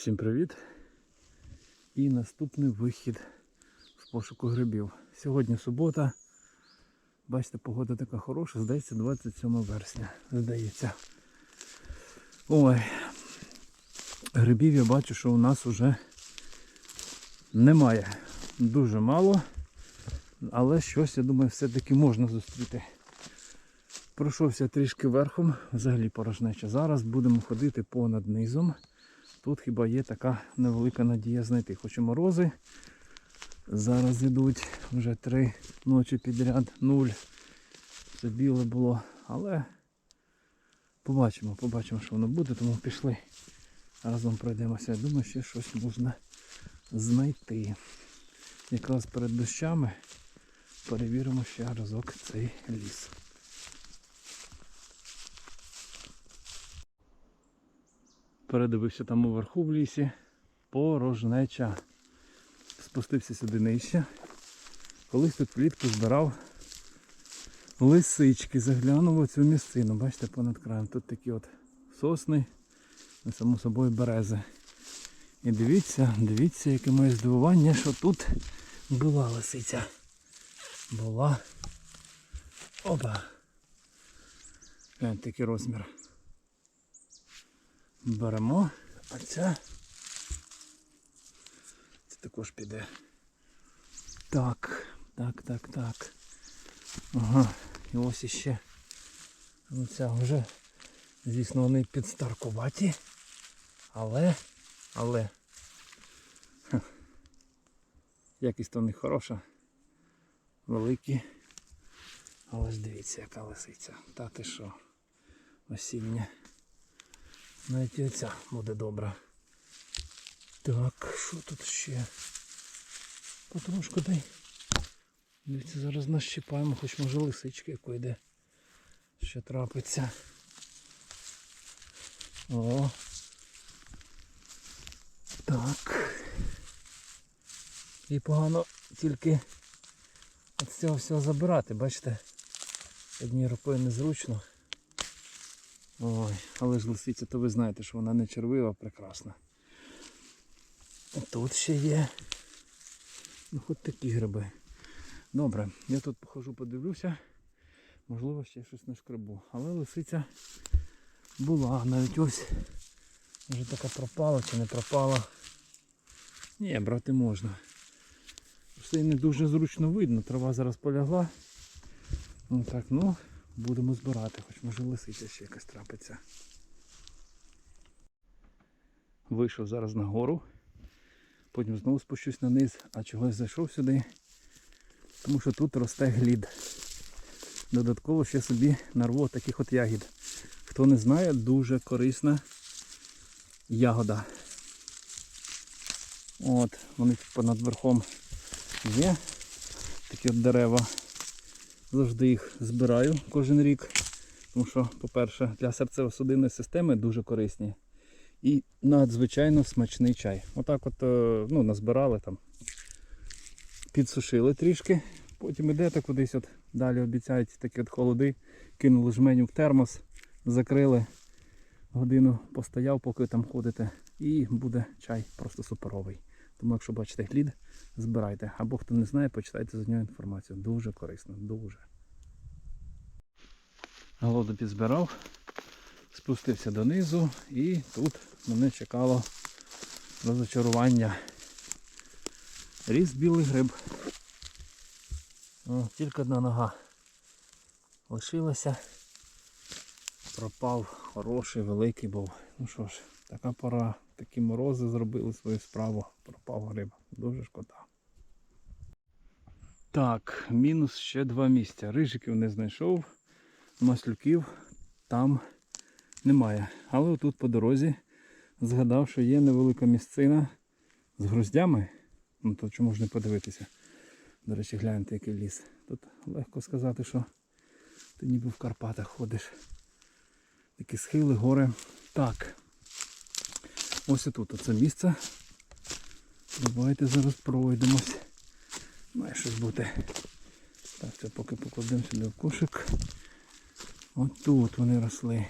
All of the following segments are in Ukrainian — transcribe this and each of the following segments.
Всім привіт! І наступний вихід в пошуку грибів. Сьогодні субота. Бачите, погода така хороша, здається, 27 вересня. Здається. Ой. Грибів я бачу, що у нас вже немає. Дуже мало. Але щось, я думаю, все-таки можна зустріти. Пройшовся трішки верхом, взагалі порожнеча. Зараз будемо ходити понад низом. Тут хіба є така невелика надія знайти. Хоч і морози. Зараз йдуть вже три ночі підряд, нуль. Це біле було. Але побачимо, побачимо, що воно буде, тому пішли. Разом пройдемося. Я думаю, ще щось можна знайти. Якраз перед дощами перевіримо ще разок цей ліс. Передивився там уверху в лісі. Порожнеча. Спустився сюди нижче. Колись тут влітку збирав лисички. Заглянув у цю місцину. Бачите, понад краєм. Тут такі от сосни, і само собою берези. І дивіться, дивіться, яке моє здивування, що тут була лисиця. Була. Опа. Який розмір. Беремо, а ця це також піде. Так, так, так, так. Ага, і ось іще. Оця вже, звісно, вони підстаркуваті. Але, але ха, якість у них хороша. Великі. Але ж дивіться, яка лисиця. Та ти що? Осіння. Навіть оця буде добра. Так, що тут ще? Потрошку дай. Дивіться, зараз нащипаємо, хоч може лисички якої йде. Ще трапиться. О. Так. І погано тільки от цього всього забирати, бачите? Однією рукою незручно. Ой, але ж лисиця, то ви знаєте, що вона не червива, прекрасна. Тут ще є. Ну хоч такі гриби. Добре, я тут похожу, подивлюся. Можливо ще щось на шкребу. Але лисиця була. Навіть ось вже така пропала чи не пропала. Ні, брати можна. Все не дуже зручно видно, трава зараз полягла. Ну так, ну, будемо збирати, хоч може лисиця ще якась трапиться. Вийшов зараз на гору, потім знову спущусь на низ, а чогось зайшов сюди, тому що тут росте глід. Додатково ще собі нарву таких от ягід. Хто не знає, дуже корисна ягода. От, вони тут понад верхом є такі от дерева. Завжди їх збираю кожен рік. Тому що, по-перше, для серцево-судинної системи дуже корисні. І надзвичайно смачний чай. Отак от е, ну, назбирали там, підсушили трішки. Потім ідете кудись, от далі обіцяють такі от холоди, кинули жменю в термос, закрили, годину постояв, поки там ходите, і буде чай просто суперовий. Тому якщо бачите глід, збирайте. Або хто не знає, почитайте за нього інформацію. Дуже корисно, дуже. Голоду підзбирав, спустився донизу і тут мене чекало розочарування. Ріс білий гриб. О, тільки одна нога лишилася. Пропав хороший, великий був. Ну що ж, така пора, такі морози зробили свою справу. Пропав гриб. Дуже шкода. Так, мінус ще два місця. Рижиків не знайшов, маслюків там немає. Але отут по дорозі згадав, що є невелика місцина з груздями. Ну то чому ж не подивитися? До речі, гляньте, який ліс. Тут легко сказати, що ти ніби в Карпатах ходиш. Такі схили, гори. Так. Ось тут оце місце. Давайте зараз пройдемось. Має щось бути. Так, це поки покладемо сюди в кошик. От тут вони росли.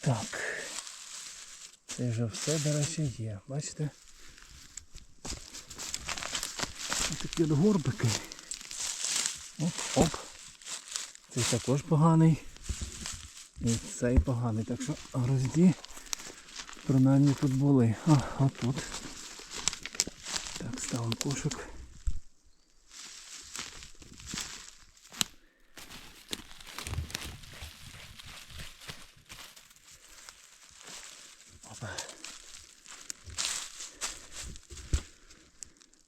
Так. Це вже все, до речі, є. Бачите? Ось такі от горбики. Оп, оп. Цей також поганий. І цей поганий. Так що грозді принаймні тут були. А, а тут. Так, ставимо кошик.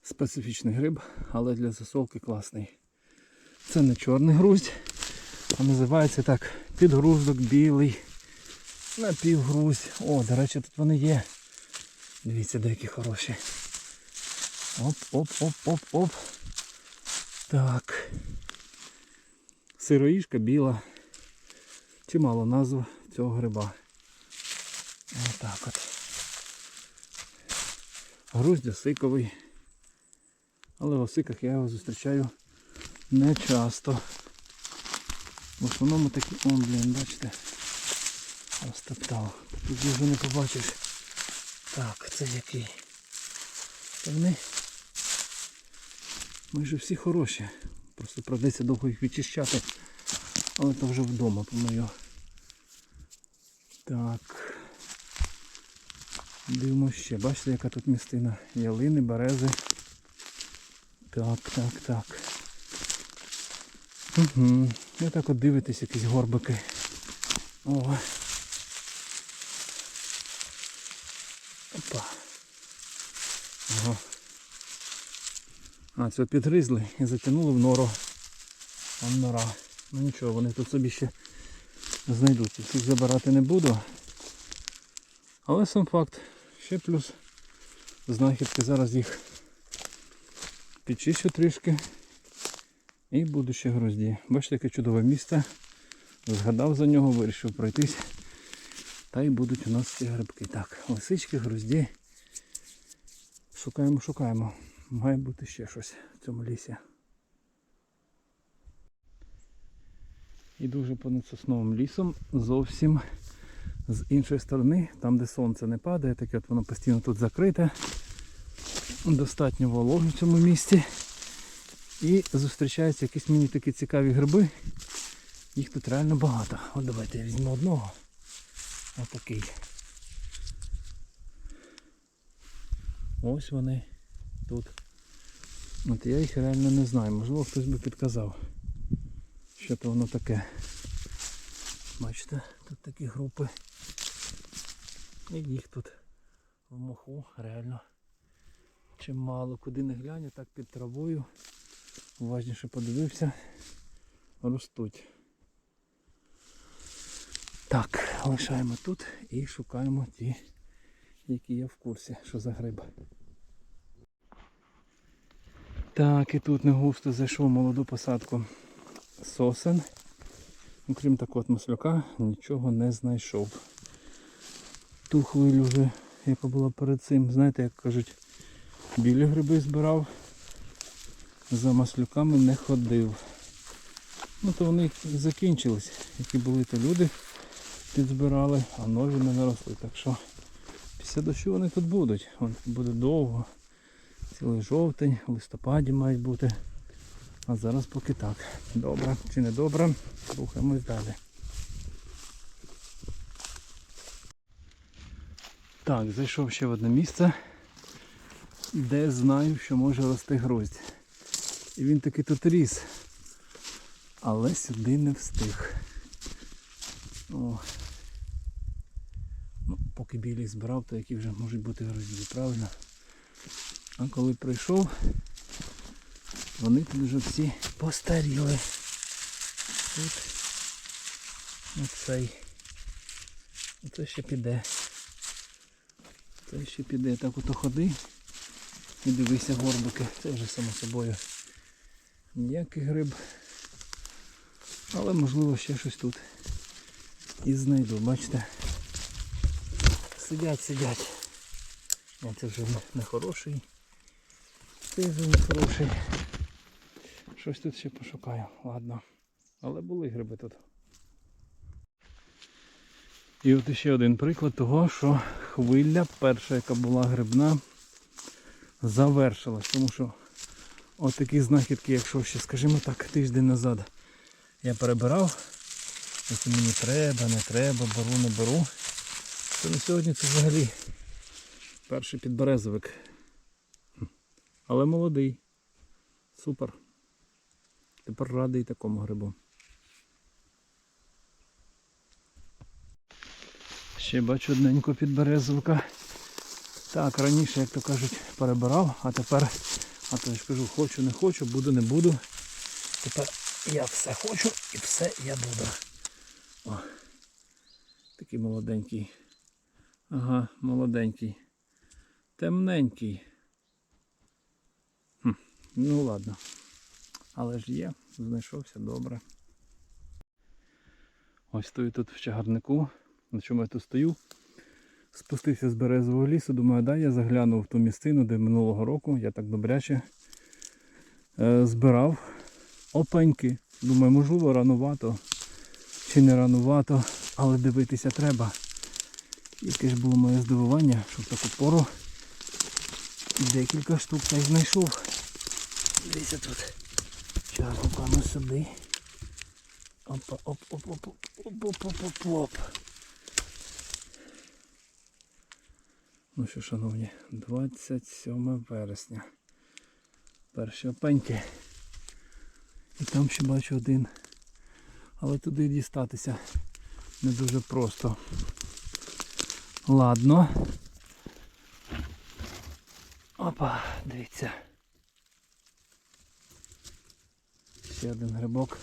Специфічний гриб, але для засолки класний. Це не чорний груздь, а називається так підгруздок білий. Напівгруздь. О, до речі, тут вони є. Дивіться, деякі хороші. Оп-оп-оп-оп-оп. Так. Сироїжка біла. Чимало назв цього гриба. Отак от. Груздь осиковий. Але в осиках я його зустрічаю не часто. В основному такі, о, блін, бачите, розтоптав. Тут вже не побачиш. Так, це який? Та вони майже всі хороші. Просто придеться довго їх відчищати. Але то вже вдома помию. Так. Дивимося ще. Бачите, яка тут містина? Ялини, берези. Так, так, так. Угу. І так от дивитесь якісь горбики. О. Опа. Ага. А, це підгризли і затягнули в нору. Там нора. Ну нічого, вони тут собі ще знайдуть. Всіх забирати не буду. Але сам факт. Ще плюс знахідки. Зараз їх підчищу трішки. І буду ще грозді. Бачите, яке чудове місце. Згадав за нього, вирішив пройтись. Та й будуть у нас ці грибки. Так, лисички, грозді. Шукаємо, шукаємо. Має бути ще щось в цьому лісі. Іду вже понад сосновим лісом зовсім з іншої сторони, там де сонце не падає, таке от воно постійно тут закрите. Достатньо вологи в цьому місці. І зустрічаються якісь мені такі цікаві гриби. Їх тут реально багато. От давайте я візьму одного. Отакий. Ось вони тут. От я їх реально не знаю. Можливо хтось би підказав. Що то воно таке. Бачите, тут такі групи. І їх тут в моху реально чимало. Куди не глянь, так під травою. Уважніше подивився. Ростуть. Так, лишаємо тут і шукаємо ті, які є в курсі, що за гриб. Так, і тут не густо зайшов молоду посадку сосен. Окрім такого маслюка, нічого не знайшов. Ту хвилю вже, яка була перед цим, знаєте, як кажуть, білі гриби збирав, за маслюками не ходив. Ну то вони закінчились, які були, то люди підзбирали, а нові не наросли. Так що після дощу вони тут будуть. Вон буде довго. Цілий жовтень, в листопаді мають бути. А зараз поки так. Добре чи не добре, рухаємось далі. Так, зайшов ще в одне місце, де знаю, що може рости гроздь. І він таки тут ріс. Але сюди не встиг. О. Ну, поки білий збирав, то які вже можуть бути грозді, правильно? А коли прийшов, вони тут вже всі постаріли. Тут оцей. Оце ще піде. Це ще піде. Так ото ходи і дивися горбики. Це вже само собою ніякий гриб. Але можливо ще щось тут і знайду, бачите. Сидять, сидять. Це вже не хороший. Це вже не хороший. Щось тут ще пошукаю, ладно. Але були гриби тут. І от ще один приклад того, що хвиля, перша, яка була грибна, завершилась. Тому що отакі знахідки, якщо ще, скажімо так, тиждень назад я перебирав, якщо мені треба, не треба, беру, не беру, то на сьогодні це взагалі перший підберезовик. Але молодий. Супер. Тепер радий такому грибу. Ще бачу одненько підберезовика. Так, раніше, як то кажуть, перебирав, а тепер, а то я ж кажу, хочу, не хочу, буду, не буду. Тепер я все хочу і все я буду. О, такий молоденький. Ага, молоденький. Темненький. Хм, ну ладно. Але ж є, знайшовся добре. Ось стою тут в чагарнику. На чому я тут стою? Спустився з березового лісу, думаю, дай я загляну в ту місцину, де минулого року я так добряче е, збирав опеньки. Думаю, можливо, ранувато чи не ранувато, але дивитися треба. Яке ж було моє здивування, що в таку пору декілька штук й знайшов. Дивіться тут. Часу пану сюди. Опа, Ну що, шановні, 27 вересня. Перші опеньки. І там ще бачу один. Але туди дістатися не дуже просто. Ладно. Опа, дивіться. Ще один грибок.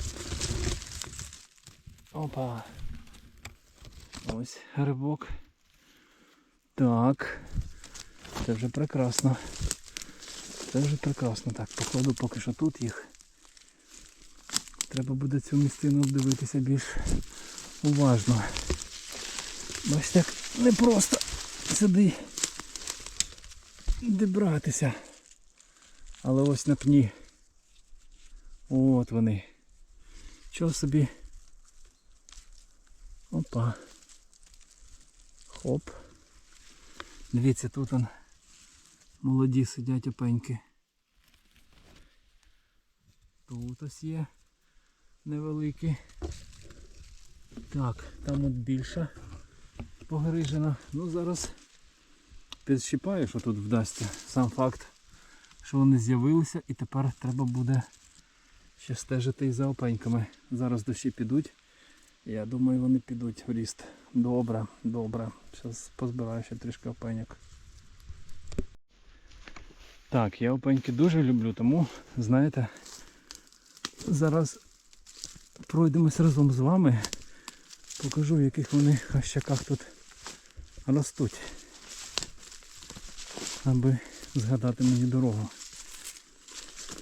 Опа. Ось грибок. Так. Це вже прекрасно. Це вже прекрасно. Так, походу поки що тут їх. Треба буде цю місцину обдивитися більш уважно. Бачите, як непросто сюди добратися. Але ось на пні. От вони. Чого собі? Опа. Хоп. Дивіться, тут он молоді сидять опеньки. Тут ось є невеликі. Так, там от більша погрижена. Ну зараз підщипаю, що тут вдасться. Сам факт, що вони з'явилися і тепер треба буде ще стежити і за опеньками. Зараз дощі підуть. Я думаю, вони підуть в ріст. Добре, добре. Зараз позбираю ще трішки опеньок. Так, я опеньки дуже люблю, тому, знаєте, зараз пройдемось разом з вами. Покажу, в яких вони хащаках тут ростуть. Аби згадати мені дорогу.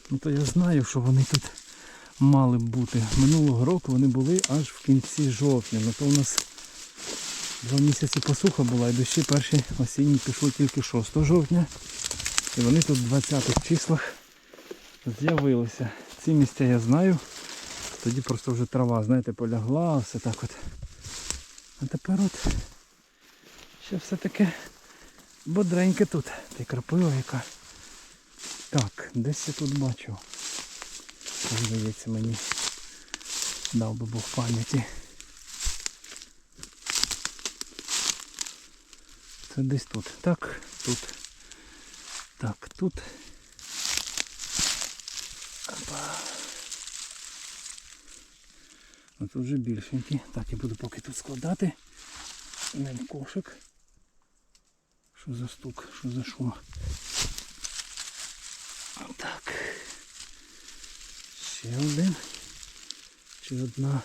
Ну то я знаю, що вони тут мали б бути. Минулого року вони були аж в кінці жовтня. Ну то у нас два місяці посуха була і дощі перші осінні пішли тільки 6 жовтня. І вони тут в 20-х числах з'явилися. Ці місця я знаю. Тоді просто вже трава, знаєте, полягла, все так от. А тепер от ще все таке бодреньке тут. Та й крапива яка. Так, десь я тут бачу. Здається мені. Дав би Бог пам'яті. Це десь тут. Так, тут. Так, тут. Опа. А тут вже більшенькі. Так, я буду поки тут складати. Не в кошик. Що за стук, що за шум? Так. Ще один. Чи одна.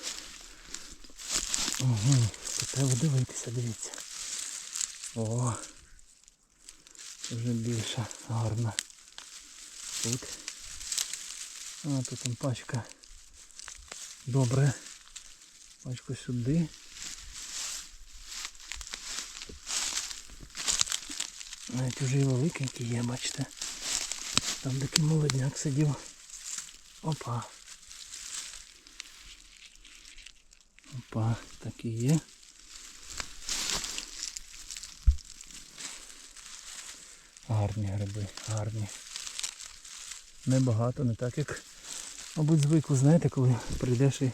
Ого, то треба дивитися, дивіться. О. Вже більша, гарна. Тут. А, тут там пачка. Добре. Пачку сюди. Навіть вже і великенький є, бачите. Там такий молодняк сидів. Опа. Опа, так і є. Гарні гриби, гарні. Небагато, не так як, мабуть, звикли, знаєте, коли прийдеш і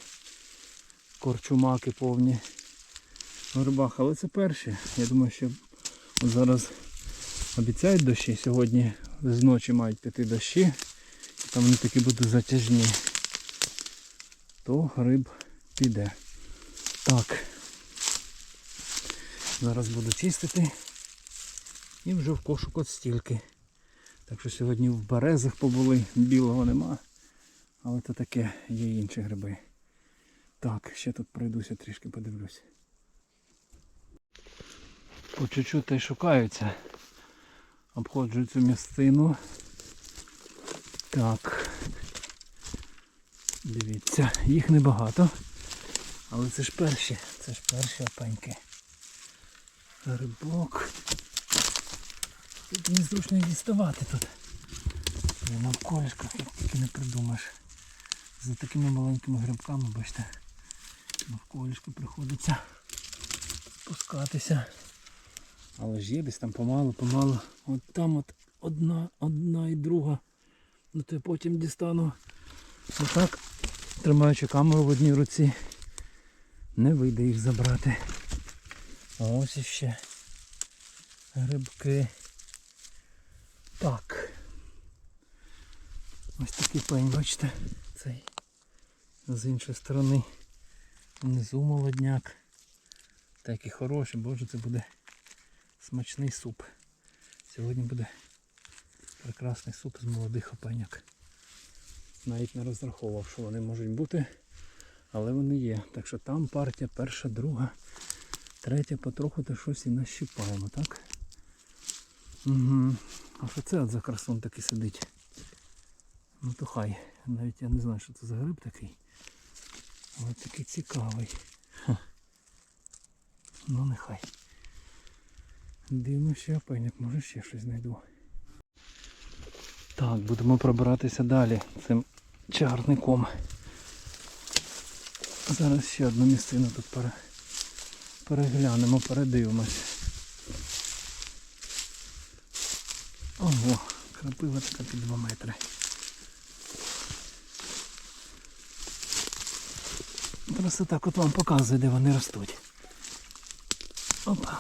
корчумаки повні в грибах. Але це перші. Я думаю, що от зараз обіцяють дощі. Сьогодні з ночі мають піти дощі. І там вони такі будуть затяжні. То гриб піде. Так. Зараз буду чистити. І вже в кошик от стільки. Так що сьогодні в березах побули, білого нема. Але то таке, є інші гриби. Так, ще тут пройдуся трішки подивлюсь. По чуть-чуть та й шукаються. Обходжу цю місцину. Так. Дивіться, їх небагато. Але це ж перші, це ж перші опеньки. Грибок. Тут незручно діставати тут. Як тільки не придумаєш. За такими маленькими грибками, бачите, навколішки приходиться спускатися. Але ж є десь там помалу, помалу. От там от одна, одна і друга. Ну то я потім дістану. Отак, тримаючи камеру в одній руці, не вийде їх забрати. Ось іще грибки. Так. Ось такий пень, бачите, цей з іншої сторони. Внизу молодняк. Такий хороший, боже, це буде смачний суп. Сьогодні буде прекрасний суп з молодих опеняк. Навіть не розраховував, що вони можуть бути, але вони є. Так що там партія перша, друга, третя потроху то щось і нащипаємо, так? Угу. А що це от за красун такий сидить? Ну то хай. Навіть я не знаю, що це за гриб такий. Але такий цікавий. Ха. Ну нехай. Дивно, що опеньок, може ще щось знайду. Так, будемо пробиратися далі цим чарником. Зараз ще одну місцину тут переглянемо, передивимось. Ого, крапива така під 2 метри. Просто так от вам показую, де вони ростуть. Опа.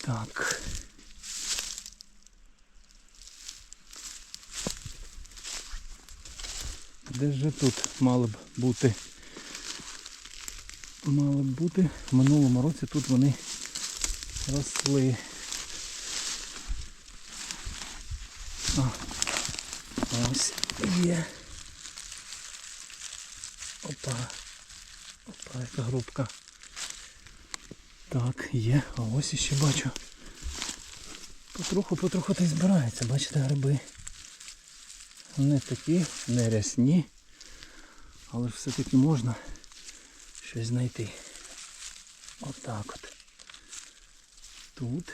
Так. Де ж тут мали б бути? Мали б бути. В минулому році тут вони росли. А, ось є. Опа. Опа, яка грубка. Так, є. А ось іще бачу. Потроху, потроху та й збирається, бачите, гриби. Не такі, не рясні. Але ж все-таки можна щось знайти. Отак от. Тут.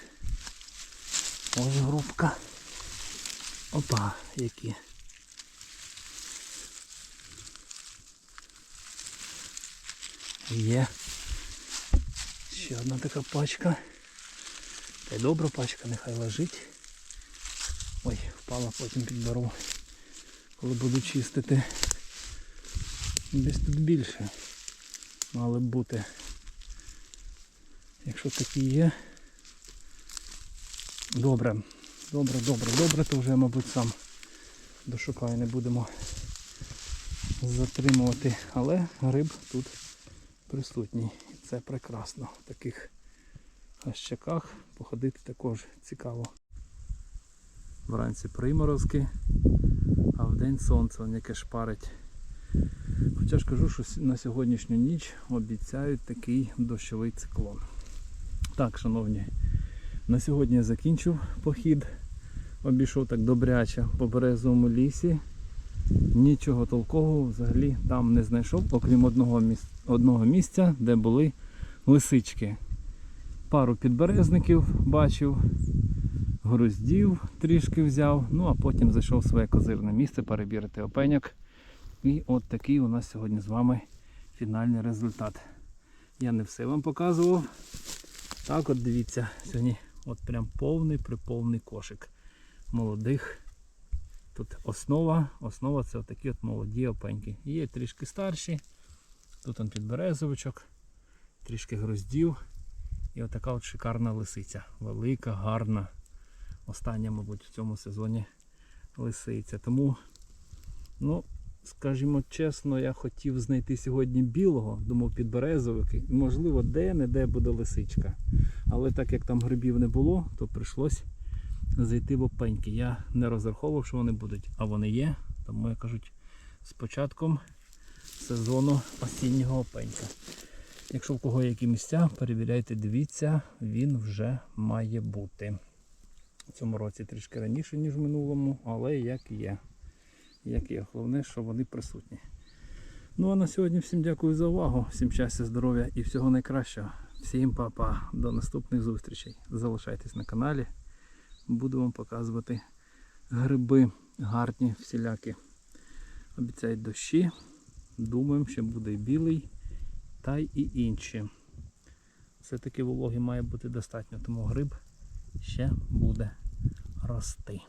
Ось грубка. Опа, які. Є. Ще одна така пачка. Та й добра пачка, нехай лежить. Ой, впала, потім підберу. Коли буду чистити. Десь тут більше. Мали б бути. Якщо такі є. Добре. Добре, добре, добре, то вже, мабуть, сам дошукаю, не будемо затримувати. Але гриб тут присутній. І це прекрасно. В таких хащаках походити також цікаво. Вранці приморозки, а вдень сонце, воно яке шпарить. Хоча ж кажу, що на сьогоднішню ніч обіцяють такий дощовий циклон. Так, шановні, на сьогодні я закінчив похід. Обійшов так добряче по березовому лісі. Нічого толкового взагалі там не знайшов, окрім одного, міс- одного місця, де були лисички. Пару підберезників бачив, груздів трішки взяв, ну а потім зайшов в своє козирне місце перевірити опеняк. І от такий у нас сьогодні з вами фінальний результат. Я не все вам показував. Так от дивіться, сьогодні От прям повний приповний кошик молодих. Тут основа, основа це такі от молоді опеньки. Є трішки старші. Тут он підберезовичок, трішки гроздів. І отака от шикарна лисиця. Велика, гарна. Остання, мабуть, в цьому сезоні лисиця. Тому, ну, скажімо чесно, я хотів знайти сьогодні білого, думав підберезовики. І, можливо, де-не-де буде лисичка. Але так як там грибів не було, то прийшлось зайти в опеньки. Я не розраховував, що вони будуть, а вони є. Тому я кажуть, з початком сезону осіннього опенька. Якщо в кого є які місця, перевіряйте, дивіться, він вже має бути. В цьому році трішки раніше, ніж в минулому, але як є. Як є. Головне, що вони присутні. Ну а на сьогодні всім дякую за увагу, всім щастя, здоров'я і всього найкращого. Всім па-па, до наступних зустрічей. Залишайтесь на каналі. Буду вам показувати гриби гарні, всілякі. Обіцяють дощі. Думаємо, що буде і білий, та й інші. Все-таки вологи має бути достатньо, тому гриб ще буде рости.